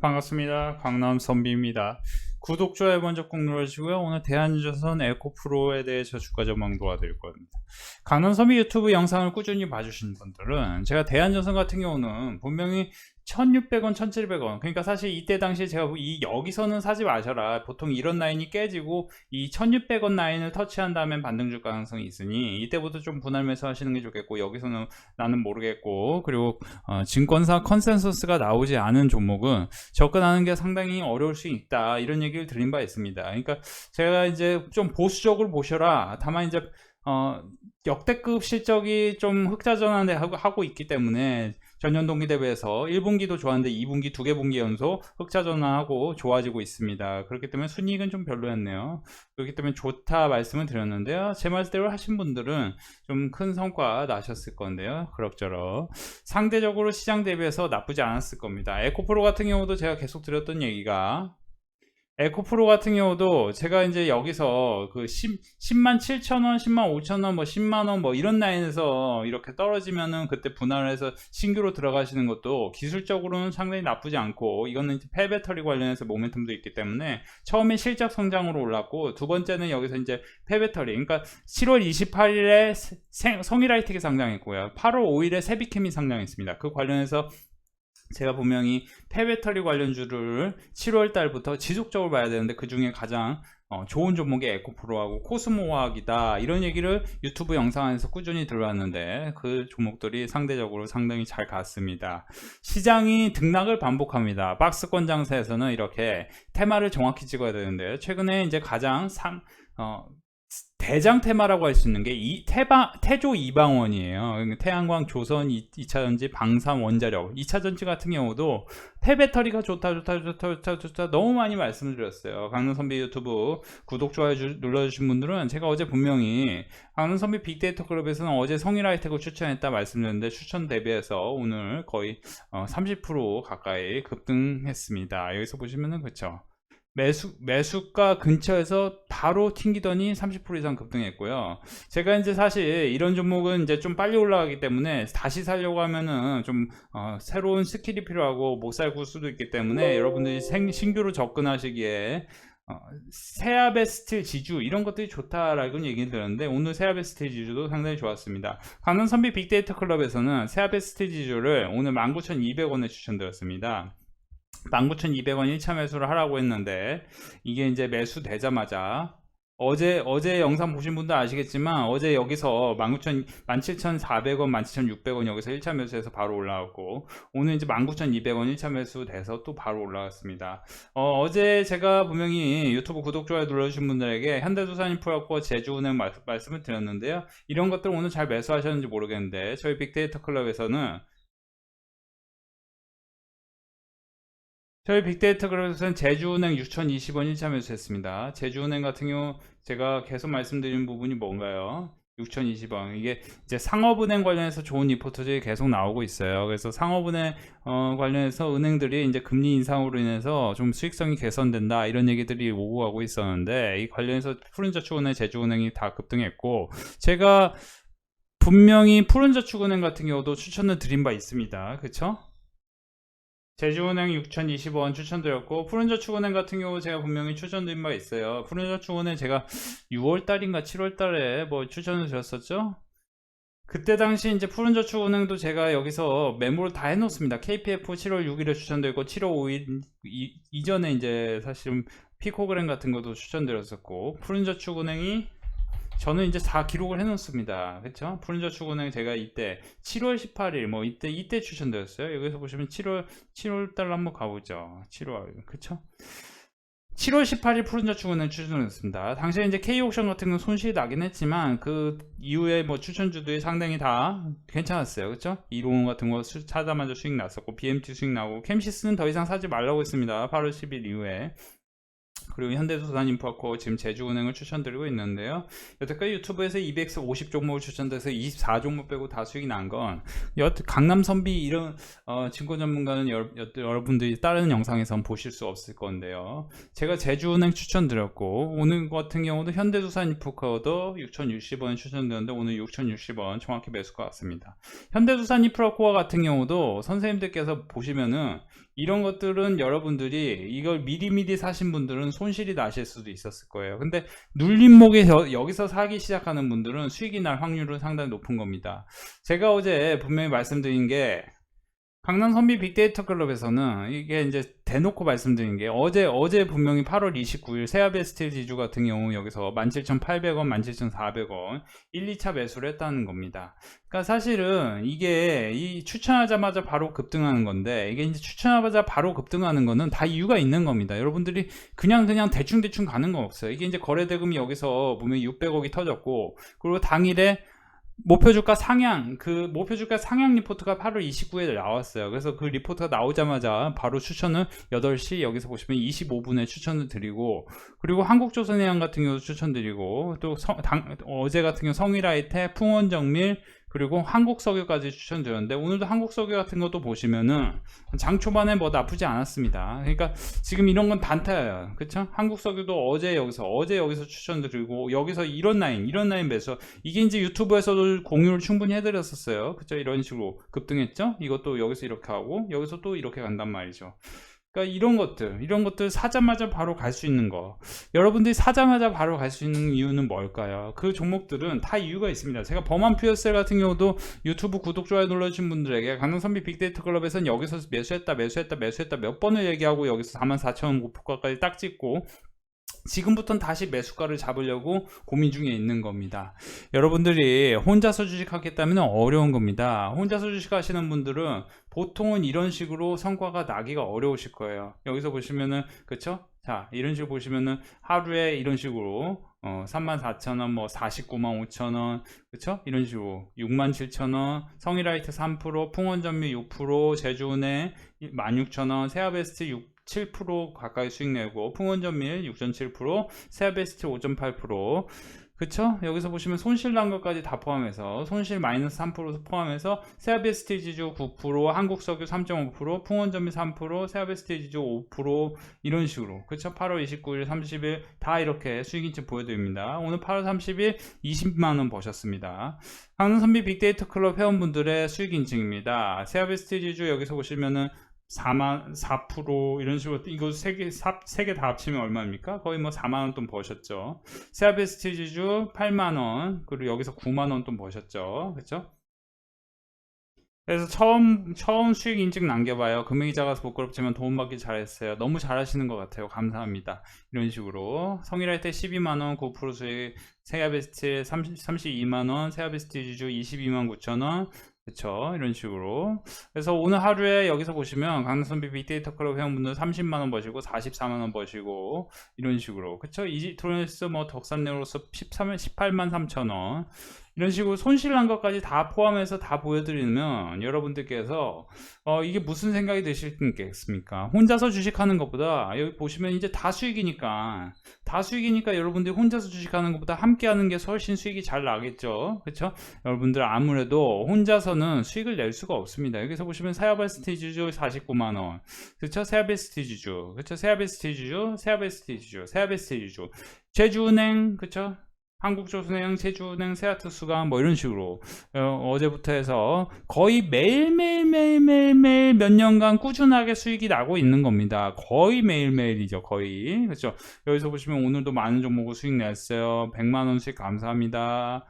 반갑습니다. 강남 선비입니다. 구독, 좋아요 먼저 꼭 눌러주시고요. 오늘 대한조선 에코프로에 대해서 주가 전망 도와드릴 겁니다. 강남 선비 유튜브 영상을 꾸준히 봐주신 분들은 제가 대한조선 같은 경우는 분명히 1600원, 1700원. 그러니까 사실 이때 당시에 제가 이 여기서는 사지 마셔라. 보통 이런 라인이 깨지고 이 1600원 라인을 터치한 다음에 반등 줄 가능성이 있으니 이때부터 좀 분할 매수 하시는 게 좋겠고 여기서는 나는 모르겠고 그리고 어, 증권사 컨센서스가 나오지 않은 종목은 접근하는 게 상당히 어려울 수 있다. 이런 얘기를 드린 바 있습니다. 그러니까 제가 이제 좀 보수적으로 보셔라. 다만 이제 어, 역대급 실적이 좀 흑자 전환을 하고, 있기 때문에 전년 동기 대비해서 1분기도 좋았는데 2분기 두 개 분기 연속 흑자 전환하고 좋아지고 있습니다. 그렇기 때문에 순이익은 좀 별로였네요. 그렇기 때문에 좋다 말씀을 드렸는데요. 제 말대로 하신 분들은 좀 큰 성과 나셨을 건데요. 그럭저럭 상대적으로 시장 대비해서 나쁘지 않았을 겁니다. 에코프로 같은 경우도 제가 계속 드렸던 얘기가 에코프로 같은 경우도 제가 이제 여기서 그 10, 10만 7천원, 10만 5천원, 뭐 10만원 뭐 이런 라인에서 이렇게 떨어지면은 그때 분할을 해서 신규로 들어가시는 것도 기술적으로는 상당히 나쁘지 않고 이거는 폐배터리 관련해서 모멘텀도 있기 때문에 처음에 실적 성장으로 올랐고 두 번째는 여기서 이제 폐배터리 그러니까 7월 28일에 성일라이텍이 상장했고요. 8월 5일에 세비캠이 상장했습니다. 그 관련해서 제가 분명히 폐배터리 관련주를 7월 달부터 지속적으로 봐야 되는데 그 중에 가장 어, 좋은 종목이 에코프로하고 코스모화학이다. 이런 얘기를 유튜브 영상에서 꾸준히 들어왔는데 그 종목들이 상대적으로 상당히 잘 갔습니다. 시장이 등락을 반복합니다. 박스권 장사에서는 이렇게 테마를 정확히 찍어야 되는데 최근에 이제 가장 상, 어, 대장 테마라고 할 수 있는 게 이 태방 태조 이방원이에요. 그러니까 태양광, 조선, 2, 차 전지, 방산, 원자력. 2차 전지 같은 경우도 폐배터리가 좋다, 좋다, 좋다, 좋다, 좋다 너무 많이 말씀드렸어요. 강릉선비 유튜브 구독, 좋아요 주, 눌러주신 분들은 제가 어제 분명히 강릉선비 빅데이터 클럽에서는 어제 성일 하이텍을 추천했다 말씀드렸는데 추천 대비해서 오늘 거의 어, 30% 가까이 급등했습니다. 여기서 보시면은 그렇죠. 매수, 매수가 근처에서 바로 튕기더니 30% 이상 급등했고요. 제가 이제 사실 이런 종목은 이제 좀 빨리 올라가기 때문에 다시 살려고 하면은 좀, 어, 새로운 스킬이 필요하고 못살 구수도 있기 때문에 여러분들이 생, 신규로 접근하시기에 어, 세아베스트 지주 이런 것들이 좋다라고 얘기 들었는데 오늘 세아베스트 지주도 상당히 좋았습니다. 강남 선비 빅데이터 클럽에서는 세아베스트 지주를 오늘 19,200원에 추천드렸습니다. 19,200원 1차 매수를 하라고 했는데 이게 이제 매수 되자마자 어제 어제 영상 보신 분도 아시겠지만 어제 여기서 19,000 17,400원, 17,600원 여기서 1차 매수해서 바로 올라왔고 오늘 이제 19,200원 1차 매수 돼서 또 바로 올라왔습니다. 어, 제 제가 분명히 유튜브 구독 좋아요 눌러주신 분들에게 현대두산인프였고 제주은행 말, 말씀을 드렸는데요. 이런 것들 오늘 잘 매수하셨는지 모르겠는데 저희 빅데이터 클럽에서는 저희 빅데이터 그룹에서는 제주은행 6,020원 1차 매수했습니다. 제주은행 같은 경우 제가 계속 말씀드린 부분이 뭔가요? 6,020원. 이게 이제 상업은행 관련해서 좋은 리포트들이 계속 나오고 있어요. 그래서 상업은행 어, 관련해서 은행들이 이제 금리 인상으로 인해서 좀 수익성이 개선된다 이런 얘기들이 오고 가고 있었는데 이 관련해서 푸른저축은행, 제주은행이 다 급등했고 제가 분명히 푸른저축은행 같은 경우도 추천을 드린 바 있습니다. 그쵸? 제주은행 6,020원 추천드렸고 푸른저축은행 같은 경우 제가 분명히 추천드린 바 있어요. 푸른저축은행 제가 6월달인가 7월달에 뭐 추천을 드렸었죠. 그때 당시 이제 푸른저축은행도 제가 여기서 메모를 다 해놓습니다. KPF 7월 6일에 추천드렸고 7월 5일 이, 이전에 이제 사실 피코그램 같은 것도 추천드렸었고 푸른저축은행이 저는 이제 다 기록을 해놓습니다. 그렇죠? 푸른저축은행 제가 이때 7월 18일 뭐 이때 이때 추천드렸어요. 여기서 보시면 7월 7월 달로 한번 가보죠. 7월 그렇죠? 7월 18일 푸른저축은행 추천했습니다. 당시에 이제 K옥션 같은 건 손실이 나긴 했지만 그 이후에 뭐 추천주들이 상당히 다 괜찮았어요. 그렇죠? 이롱 같은 거 찾아마자 수익 났었고 BMT 수익 나고 캠시스는 더 이상 사지 말라고 했습니다. 8월 10일 이후에 그리고 현대두산인프라코 지금 제주은행을 추천드리고 있는데요. 여태까지 유튜브에서 250 종목을 추천돼서 24 종목 빼고 다 수익이 난건 강남 선비 이런 어, 증권 전문가는 여, 러분들이 다른 영상에선 보실 수 없을 건데요. 제가 제주은행 추천드렸고 오늘 같은 경우도 현대두산인프라코도 6,060원 추천드렸는데 오늘 6,060원 정확히 매수가 같습니다. 현대두산인프라코어 같은 경우도 선생님들께서 보시면은 이런 것들은 여러분들이 이걸 미리미리 사신 분들은 손실이 나실 수도 있었을 거예요. 근데 눌림목에 여- 여기서 사기 시작하는 분들은 수익이 날 확률은 상당히 높은 겁니다. 제가 어제 분명히 말씀드린 게 강남 선비 빅데이터 클럽에서는 이게 이제 대놓고 말씀드린 게 어제 어제 분명히 8월 29일 세아베 스틸 지주 같은 경우 여기서 17,800원, 17,400원 1, 2차 매수를 했다는 겁니다. 그러니까 사실은 이게 이 추천하자마자 바로 급등하는 건데 이게 이제 추천하자마자 바로 급등하는 거는 다 이유가 있는 겁니다. 여러분들이 그냥 그냥 대충 대충 가는 건 없어요. 이게 이제 거래 대금이 여기서 보면 600억이 터졌고 그리고 당일에 목표 주가 상향 그 목표 주가 상향 리포트가 8월 29일에 나왔어요. 그래서 그 리포트가 나오자마자 바로 추천을 8시 여기서 보시면 25분에 추천을 드리고 그리고 한국조선해양 같은 경우도 추천드리고 또 성- 당- 어제 같은 경우 성일아이텍, 풍원정밀 그리고 한국 석유까지 추천드렸는데 오늘도 한국 석유 같은 것도 보시면은 장 초반에 뭐 나쁘지 않았습니다. 그러니까 지금 이런 건 단타예요. 그쵸? 한국 석유도 어제 여기서 어제 여기서 추천드리고 여기서 이런 라인 이런 라인 매수 이게 이제 유튜브에서도 공유를 충분히 해드렸었어요. 그쵸? 이런 식으로 급등했죠? 이것도 여기서 이렇게 하고 여기서 또 이렇게 간단 말이죠. 그러니까 이런 것들, 이런 것들 사자마자 바로 갈 수 있는 거. 여러분들이 사자마자 바로 갈 수 있는 이유는 뭘까요? 그 종목들은 다 이유가 있습니다. 제가 범한 퓨어셀 같은 경우도 유튜브 구독, 좋아요 눌러주신 분들에게 강남선비 빅데이터 클럽에서는 여기서 매수했다, 매수했다, 매수했다 몇 번을 얘기하고 여기서 44,000원 고가까지 딱 찍고 지금부터는 다시 매수가를 잡으려고 고민 중에 있는 겁니다. 여러분들이 혼자서 주식하겠다면 어려운 겁니다. 혼자서 주식하시는 분들은 보통은 이런 식으로 성과가 나기가 어려우실 거예요. 여기서 보시면은 그쵸? 자 이런 식으로 보시면은 하루에 이런 식으로 어, 34,000원, 뭐 49만 5천원, 그쵸? 이런 식으로 6만 7천원, 성일라이트 3%, 풍원전미 6%, 제주은행 16,000원, 세아베스트 6, 7% 가까이 수익 내고 풍원전밀 6.7%, 세아베스트 5.8%, 그쵸? 여기서 보시면 손실 난 것까지 다 포함해서 손실 마이너스 3% 포함해서 세아베스트 지주 9%, 한국석유 3.5%, 풍원전미 3%, 세아베스트 지주 5% 이런 식으로 그쵸? 8월 29일, 30일 다 이렇게 수익인증 보여드립니다. 오늘 8월 30일 20만원 버셨습니다. 강릉선비 빅데이터 클럽 회원분들의 수익인증입니다. 세아베스트 지주 여기서 보시면은 4만 4% 이런 식으로 이거 세개세개 다 합치면 얼마입니까? 거의 뭐 4만 원 돈 버셨죠. 세아베스트 지주 8만 원 그리고 여기서 9만 원 돈 버셨죠. 그렇죠? 그래서 처음 처음 수익 인증 남겨봐요. 금액이 작아서 부끄럽지만 도움받기 잘했어요. 너무 잘하시는 것 같아요. 감사합니다. 이런 식으로 성일할 때 12만 원, 9% 수익, 세아베스트 30, 32만 원, 세아베스트 지주 22만 9천 원, 그쵸? 이런 식으로. 그래서 오늘 하루에 여기서 보시면 강선비 빅데이터 클럽 회원분들 30만원 버시고 44만원 버시고 이런 식으로. 그쵸? 이지트로네스 뭐 덕산네로서 13, 18만 3천원 이런 식으로 손실 난 것까지 다 포함해서 다 보여드리면 여러분들께서 어, 이게 무슨 생각이 드실겠습니까 혼자서 주식하는 것보다 여기 보시면 이제 다 수익이니까 다 수익이니까 여러분들이 혼자서 주식하는 것보다 함께 하는 게 훨씬 수익이 잘 나겠죠 그쵸 여러분들 아무래도 혼자서는 수익을 낼 수가 없습니다. 여기서 보시면 세아베스티주주 49만 원. 그쵸? 세아베스티주주. 그쵸? 세아베스티주주, 세아베스티주주, 세아베스티주주. 제주은행, 그쵸? 한국조선해양, 제주은행, 세아트수강 뭐 이런 식으로 어, 제부터 해서 거의 매일매일매일매일 몇 년간 꾸준하게 수익이 나고 있는 겁니다. 거의 매일매일이죠. 거의. 그렇죠. 여기서 보시면 오늘도 많은 종목을 수익 냈어요. 100만 원씩 감사합니다.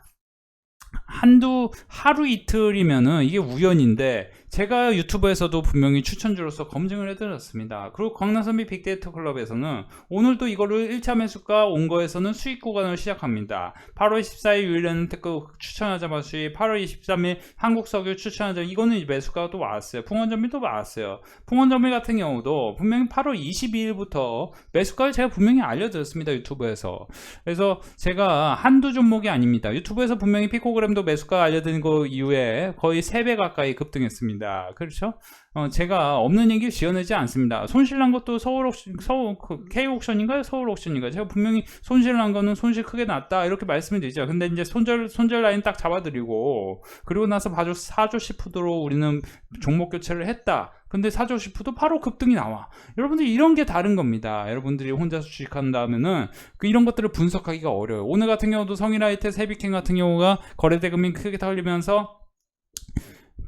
한두 하루 이틀이면은 이게 우연인데 제가 유튜브에서도 분명히 추천주로서 검증을 해드렸습니다. 그리고 광남선비 빅데이터 클럽에서는 오늘도 이거를 1차 매수가 온 거에서는 수익 구간을 시작합니다. 8월 14일 유일한 테크 추천하자마자 수익, 8월 23일 한국석유 추천하자 이거는 매수가가 또 왔어요. 풍원전밀 또 왔어요. 풍원전밀 같은 경우도 분명히 8월 22일부터 매수가를 제가 분명히 알려드렸습니다. 유튜브에서. 그래서 제가 한두 종목이 아닙니다. 유튜브에서 분명히 피코그램도 매수가 알려드린 거 이후에 거의 3배 가까이 급등했습니다. 얘기입니다. 그렇죠? 어, 제가 없는 얘기 지어내지 않습니다. 손실난 것도 서울 옥션, 서울 그 K 옥션인가요? 서울 옥션인가요? 제가 분명히 손실난 거는 손실 크게 났다 이렇게 말씀을 드리죠. 근데 이제 손절 손절 라인 딱 잡아드리고 그리고 나서 봐줘 사조 시푸드로 우리는 종목 교체를 했다. 근데 사조 시푸드 바로 급등이 나와. 여러분들 이런 게 다른 겁니다. 여러분들이 혼자서 주식한다면은 그 이런 것들을 분석하기가 어려워요. 오늘 같은 경우도 성일라이트 세비캔 같은 경우가 거래대금이 크게 털리면서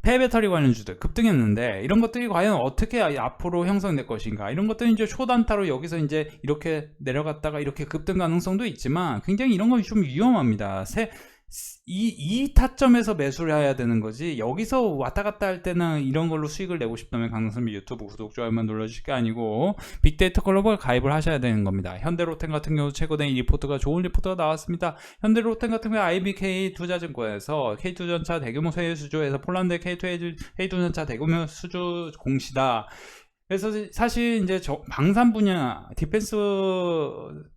폐배터리 관련주들 급등했는데 이런 것들이 과연 어떻게 앞으로 형성될 것인가 이런 것들은 이제 초단타로 여기서 이제 이렇게 내려갔다가 이렇게 급등 가능성도 있지만 굉장히 이런 건 좀 위험합니다. 세, 이, 이 타점에서 매수를 해야 되는 거지 여기서 왔다 갔다 할 때는 이런 걸로 수익을 내고 싶다면 강성비 유튜브 구독 좋아요만 눌러주실 게 아니고 빅데이터 클럽을 가입을 하셔야 되는 겁니다. 현대로템 같은 경우 최근에 이 리포트가 좋은 리포트가 나왔습니다. 현대로템 같은 경우 IBK 투자증권에서 K2전차 대규모 세일 수주에서 폴란드 K2 K2전차 대규모 수주 공시다 그래서 사실 이제 저 방산 분야, 디펜스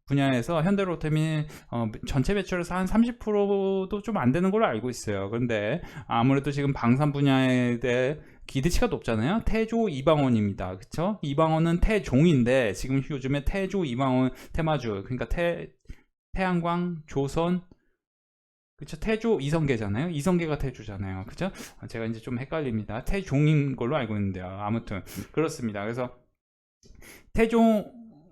분야에서 현대로템이 어, 전체 매출에서 한 30%도 좀 안 되는 걸로 알고 있어요. 그런데 아무래도 지금 방산 분야에 대해 기대치가 높잖아요. 태조 이방원입니다. 그쵸? 이방원은 태종인데 지금 요즘에 태조 이방원 테마주 그러니까 태 태양광, 조선, 그쵸? 태조 이성계잖아요? 이성계가 태조잖아요. 그쵸? 제가 이제 좀 헷갈립니다. 태종인 걸로 알고 있는데요. 아무튼 그렇습니다. 그래서 태종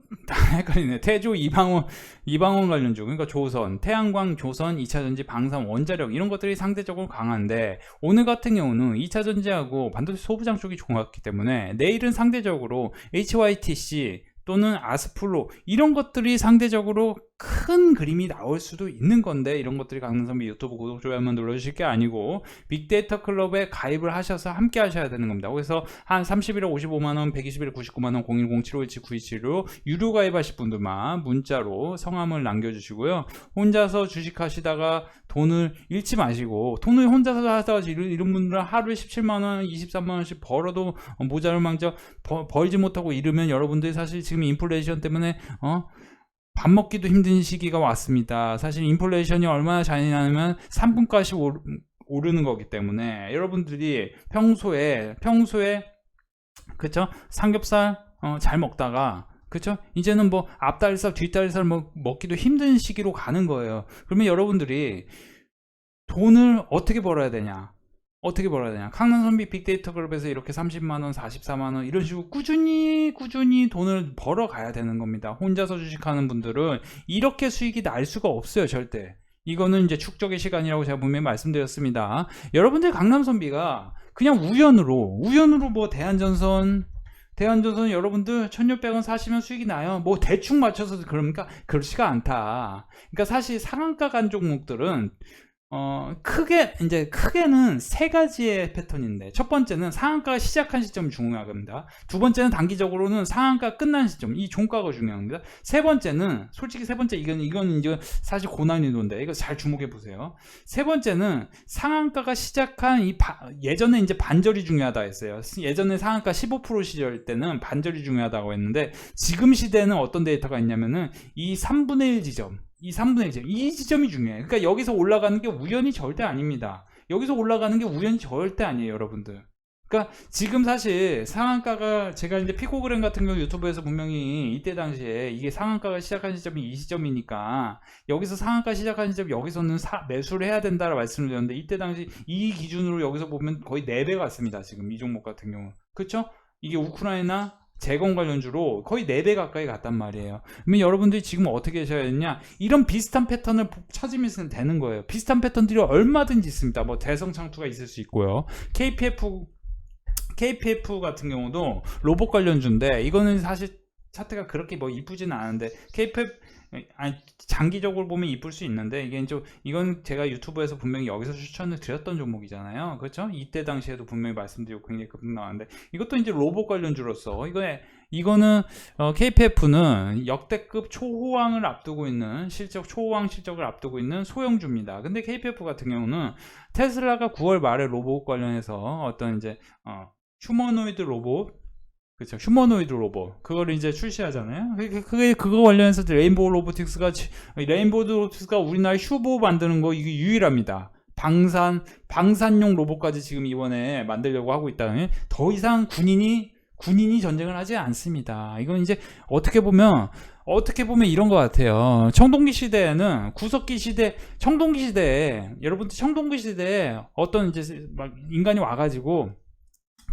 헷갈리네. 태조 이방원 이방원 관련주 그러니까 조선 태양광 조선 2차전지 방산 원자력 이런 것들이 상대적으로 강한데 오늘 같은 경우는 2차전지하고 반도체 소부장 쪽이 좋았기 때문에 내일은 상대적으로 HYTC 또는 아스플로 이런 것들이 상대적으로 큰 그림이 나올 수도 있는 건데 이런 것들이 강남선배 유튜브 구독 좋아요만 눌러주실 게 아니고 빅데이터 클럽에 가입을 하셔서 함께 하셔야 되는 겁니다. 그래서 한 31억 55만원, 121억 99만원, 010-7517-9276 유료 가입하실 분들만 문자로 성함을 남겨주시고요. 혼자서 주식하시다가 돈을 잃지 마시고 돈을 혼자서 하다가 이런 분들은 하루에 17만원, 23만원씩 벌어도 모자를 망정 벌지 못하고 잃으면 여러분들이 사실 지금 인플레이션 때문에 어? 밥 먹기도 힘든 시기가 왔습니다. 사실 인플레이션이 얼마나 잔인하면 3분가씩 오르는 거기 때문에 여러분들이 평소에 평소에 그쵸 삼겹살 어, 잘 먹다가 그쵸 이제는 뭐 앞다리살 뒷다리살 먹, 먹기도 힘든 시기로 가는 거예요. 그러면 여러분들이 돈을 어떻게 벌어야 되냐? 어떻게 벌어야 되냐? 강남선비 빅데이터 그룹에서 이렇게 30만원 44만원 이런 식으로 꾸준히 꾸준히 돈을 벌어 가야 되는 겁니다. 혼자서 주식하는 분들은 이렇게 수익이 날 수가 없어요 절대. 이거는 이제 축적의 시간이라고 제가 분명히 말씀드렸습니다. 여러분들 강남선비가 그냥 우연으로 우연으로 뭐 대한전선 대한전선 여러분들 1600원 사시면 수익이 나요. 뭐 대충 맞춰서 그러니까? 그렇지가 않다. 그러니까 사실 상한가 간 종목들은 어, 크게, 이제, 크게는 세 가지의 패턴인데, 첫 번째는 상한가 시작한 시점이 중요합니다. 두 번째는 단기적으로는 상한가 끝난 시점, 이 종가가 중요합니다. 세 번째는, 솔직히 세 번째, 이건, 이건 이제 사실 고난이도인데, 이거 잘 주목해 보세요. 세 번째는 상한가가 시작한 이, 바, 예전에 이제 반절이 중요하다 했어요. 예전에 상한가 15% 시절 때는 반절이 중요하다고 했는데, 지금 시대는 어떤 데이터가 있냐면은, 이 3분의 1 지점, 이 3분의 1점. 이 지점이 중요해요. 그러니까 여기서 올라가는 게 우연이 절대 아닙니다. 여기서 올라가는 게 우연이 절대 아니에요, 여러분들. 그러니까 지금 사실 상한가가 제가 이제 피코그램 같은 경우 유튜브에서 분명히 이때 당시에 이게 상한가가 시작한 시점이 이 시점이니까 여기서 상한가 시작한 시점 여기서는 사, 매수를 해야 된다라 말씀을 드렸는데 이때 당시 이 기준으로 여기서 보면 거의 4배 같습니다. 지금 이 종목 같은 경우. 그렇죠? 이게 우크라이나 재건 관련주로 거의 4배 가까이 갔단 말이에요. 그러면 여러분들이 지금 어떻게 하셔야 되냐? 이런 비슷한 패턴을 찾으면 되는 거예요. 비슷한 패턴들이 얼마든지 있습니다. 뭐 대성창투가 있을 수 있고요. KPF KPF 같은 경우도 로봇 관련주인데 이거는 사실 차트가 그렇게 뭐 이쁘지는 않은데 KPF 아니 장기적으로 보면 이쁠 수 있는데 이게 좀 이건 제가 유튜브에서 분명히 여기서 추천을 드렸던 종목이잖아요. 그렇죠? 이때 당시에도 분명히 말씀드리고 굉장히 급등 나왔는데 이것도 이제 로봇 관련주로서 이거에 이거는 어, KPF는 역대급 초호황을 앞두고 있는 실적 초호황 실적을 앞두고 있는 소형주입니다. 근데 KPF 같은 경우는 테슬라가 9월 말에 로봇 관련해서 어떤 이제 어, 휴머노이드 로봇 그렇죠. 휴머노이드 로봇. 그거를 이제 출시하잖아요. 그게, 그거 관련해서 레인보우 로보틱스가, 레인보우 로보틱스가 우리나라 휴보 만드는 거 이게 유일합니다. 방산 방산용 로봇까지 지금 이번에 만들려고 하고 있다. 더 이상 군인이 군인이 전쟁을 하지 않습니다. 이건 이제 어떻게 보면 어떻게 보면 이런 것 같아요. 청동기 시대에는 구석기 시대, 청동기 시대에 여러분들 청동기 시대에 어떤 이제 막 인간이 와가지고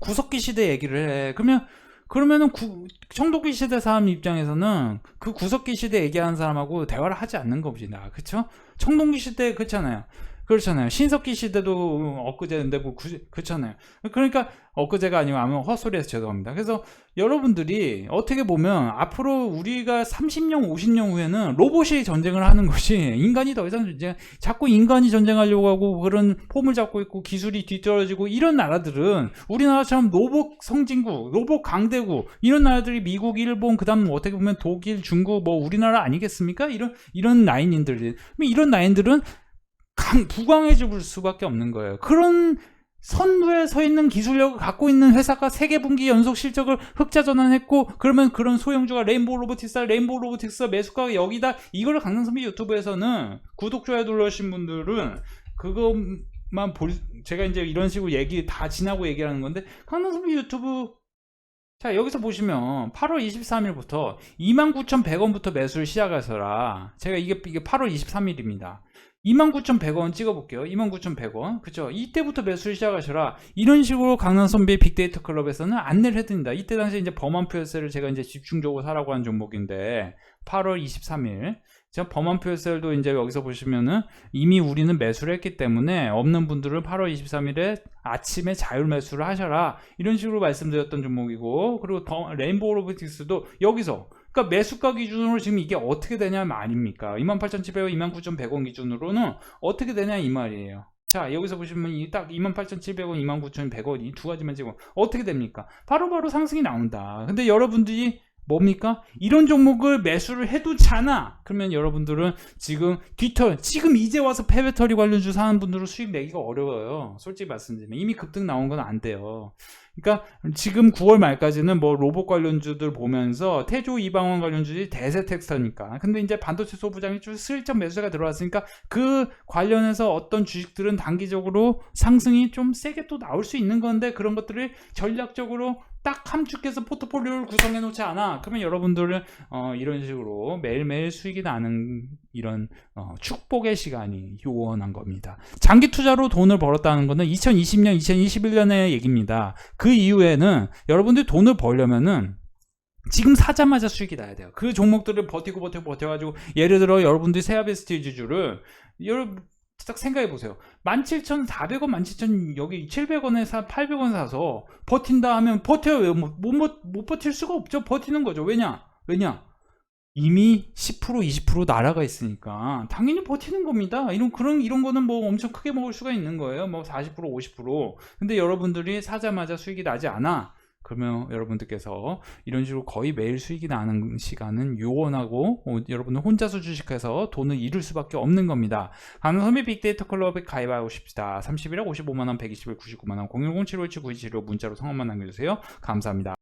구석기 시대 얘기를 해. 그러면 그러면은 구, 청동기 시대 사람 입장에서는 그 구석기 시대 얘기하는 사람하고 대화를 하지 않는 겁니다. 그쵸? 청동기 시대 그렇잖아요. 그렇잖아요. 신석기 시대도 엊그제인데 뭐 구, 그렇잖아요. 그러니까 엊그제가 아니고 아무 헛소리해서 죄송합니다. 그래서 여러분들이 어떻게 보면 앞으로 우리가 30년, 50년 후에는 로봇이 전쟁을 하는 것이 인간이 더 이상 이제 자꾸 인간이 전쟁하려고 하고 그런 폼을 잡고 있고 기술이 뒤떨어지고 이런 나라들은 우리나라처럼 로봇 성진국, 로봇 강대국 이런 나라들이 미국, 일본, 그다음 어떻게 보면 독일, 중국 뭐 우리나라 아니겠습니까? 이런 이런 라인인들 이런 라인들은 강, 부강해질 수밖에 없는 거예요. 그런 선두에 서 있는 기술력을 갖고 있는 회사가 세계 분기 연속 실적을 흑자 전환했고 그러면 그런 소형주가 레인보우 로보틱스, 레인보우 로보틱스 매수가가 여기다 이걸 강남선비 유튜브에서는 구독 좋아요 눌러주신 분들은 그것만 볼 제가 이제 이런 식으로 얘기 다 지나고 얘기하는 건데 강남선비 유튜브 자 여기서 보시면 8월 23일부터 29,100원부터 매수를 시작해서라 제가 이게 이게 8월 23일입니다. 29,100원 찍어볼게요. 29,100원. 그쵸? 이때부터 매수를 시작하셔라. 이런 식으로 강남선비 빅데이터 클럽에서는 안내를 해드립니다. 이때 당시에 이제 범한표세를 제가 이제 집중적으로 사라고 한 종목인데, 8월 23일. 제가 범한표세도 이제 여기서 보시면은 이미 우리는 매수를 했기 때문에 없는 분들은 8월 23일에 아침에 자율 매수를 하셔라. 이런 식으로 말씀드렸던 종목이고, 그리고 더 레인보우 로보틱스도 여기서 그러니까 매수가 기준으로 지금 이게 어떻게 되냐 말입니까? 28,700원, 29,100원 기준으로는 어떻게 되냐 이 말이에요. 자 여기서 보시면 이딱 28,700원, 29,100원 이 두 가지만 지금 어떻게 됩니까? 바로바로 바로 상승이 나온다. 근데 여러분들이 뭡니까? 이런 종목을 매수를 해두잖아. 그러면 여러분들은 지금 뒤털, 지금 이제 와서 페베터리 관련주 사는 분들은 수익 내기가 어려워요. 솔직히 말씀드리면 이미 급등 나온 건 안 돼요. 그러니까 지금 9월 말까지는 뭐 로봇 관련주들 보면서 태조 이방원 관련주들이 대세 텍스터니까. 근데 이제 반도체 소부장이 좀 슬쩍 매수가 들어왔으니까 그 관련해서 어떤 주식들은 단기적으로 상승이 좀 세게 또 나올 수 있는 건데 그런 것들을 전략적으로 딱 함축해서 포트폴리오를 구성해 놓지 않아. 그러면 여러분들은 어, 이런 식으로 매일매일 수익이 나는 이런 어, 축복의 시간이 요원한 겁니다. 장기 투자로 돈을 벌었다는 것은 2020년, 2021년의 얘기입니다. 그 이후에는 여러분들이 돈을 벌려면은 지금 사자마자 수익이 나야 돼요. 그 종목들을 버티고 버티고 버텨가지고 예를 들어 여러분들이 세아베스티지주를 여러분 딱 생각해 보세요. 17,400원, 17,000 여기 700원에 사 800원 사서 버틴다 하면 버텨요. 못, 못, 못 버틸 수가 없죠. 버티는 거죠. 왜냐? 왜냐? 이미 10% 20% 날아가 있으니까 당연히 버티는 겁니다. 이런 그런 이런 거는 뭐 엄청 크게 먹을 수가 있는 거예요. 뭐 40% 50%. 근데 여러분들이 사자마자 수익이 나지 않아. 그러면 여러분들께서 이런 식으로 거의 매일 수익이 나는 시간은 요원하고 어, 여러분은 혼자서 주식해서 돈을 잃을 수밖에 없는 겁니다. 강성미 빅데이터 클럽에 가입하고 싶다. 31억 55만원, 120일 99만원, 010-757-9275 문자로 성함만 남겨주세요. 감사합니다.